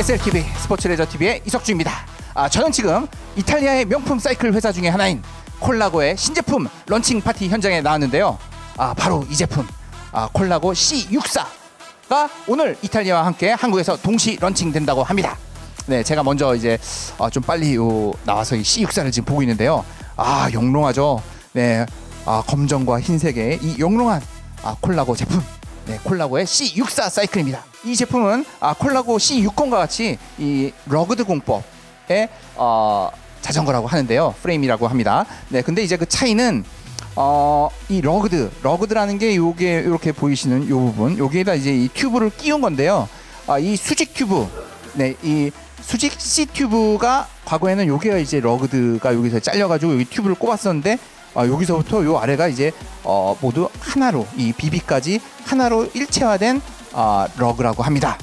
SLTV 스포츠 레저 TV의 이석주입니다. 아, 저는 지금 이탈리아의 명품 사이클 회사 중에 하나인 콜라고의 신제품 런칭 파티 현장에 나왔는데요. 아, 바로 이 제품 아, 콜라고 C64가 오늘 이탈리아와 함께 한국에서 동시 런칭된다고 합니다. 네, 제가 먼저 이제 아, 좀 빨리 요 나와서 이 C64를 지금 보고 있는데요. 아, 영롱하죠. 네, 아, 검정과 흰색의 이 영롱한 아, 콜라고 제품. 네, 콜라고의 C64 사이클입니다. 이 제품은 아, 콜라고 C60과 같이 이 러그드 공법의 어, 자전거라고 하는데요. 프레임이라고 합니다. 네, 근데 이제 그 차이는 어, 이 러그드, 러그드라는 게 요게 이렇게 보이시는 요 부분, 여기에다 이제 이 튜브를 끼운 건데요. 아, 이 수직 튜브, 네, 이 수직 C 튜브가 과거에는 요게가 이제 러그드가 여기서 잘려가지고 여기 튜브를 꼽았었는데 아, 여기서부터 요 아래가 이제 어, 모두 하나로 이 BB까지 하나로 일체화된 아, 러그라고 합니다.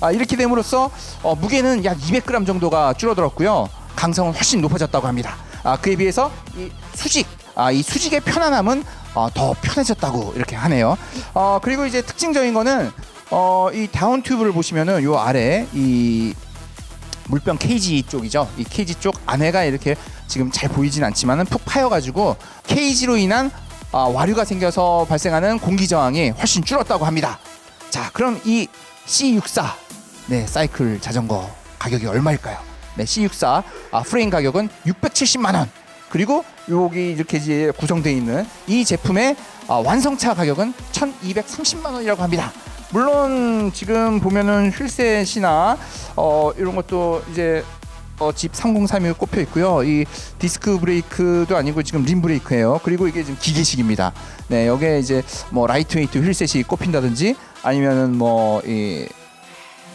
아, 이렇게 됨으로써 어, 무게는 약 200g 정도가 줄어들었고요. 강성은 훨씬 높아졌다고 합니다. 아, 그에 비해서 이 수직, 아, 이 수직의 편안함은 어, 더 편해졌다고 이렇게 하네요. 어, 그리고 이제 특징적인 거는 어, 이 다운 튜브를 보시면은 요 아래 이 물병 케이지 쪽이죠. 이 케이지 쪽 안에가 이렇게 지금 잘 보이진 않지만은 푹 파여가지고 케이지로 인한 아, 와류가 생겨서 발생하는 공기 저항이 훨씬 줄었다고 합니다. 자, 그럼 이 C64 네 사이클 자전거 가격이 얼마일까요? 네, C64 아, 프레임 가격은 670만 원. 그리고 여기 이렇게 구성되어 있는 이 제품의 아, 완성차 가격은 1,230만 원이라고 합니다. 물론 지금 보면은 휠셋이나 어, 이런 것도 이제 어, 집 3031 꼽혀 있고요. 이 디스크 브레이크도 아니고 지금 림 브레이크예요. 그리고 이게 지금 기계식입니다. 네, 여기에 이제 뭐 라이트웨이트 휠셋이 꼽힌다든지 아니면은 뭐이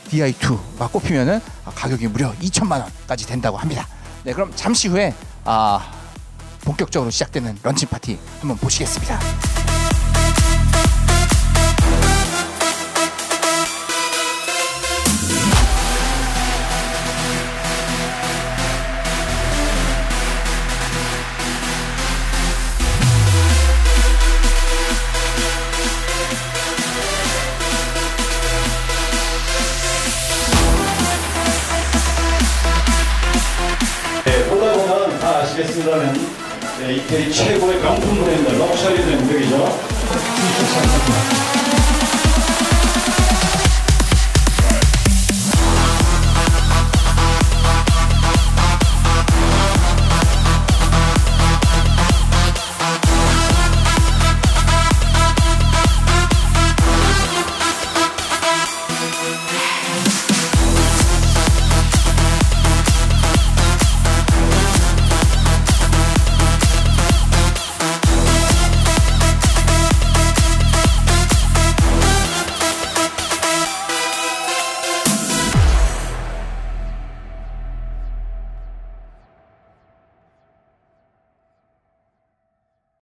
DI2가 꼽히면은 가격이 무려 2천만 원까지 된다고 합니다. 네, 그럼 잠시 후에 아 본격적으로 시작되는 런칭 파티 한번 보시겠습니다. 아시겠습니다만 네, 이태리 최고의 명품 브랜드 럭셔리 브랜드이죠.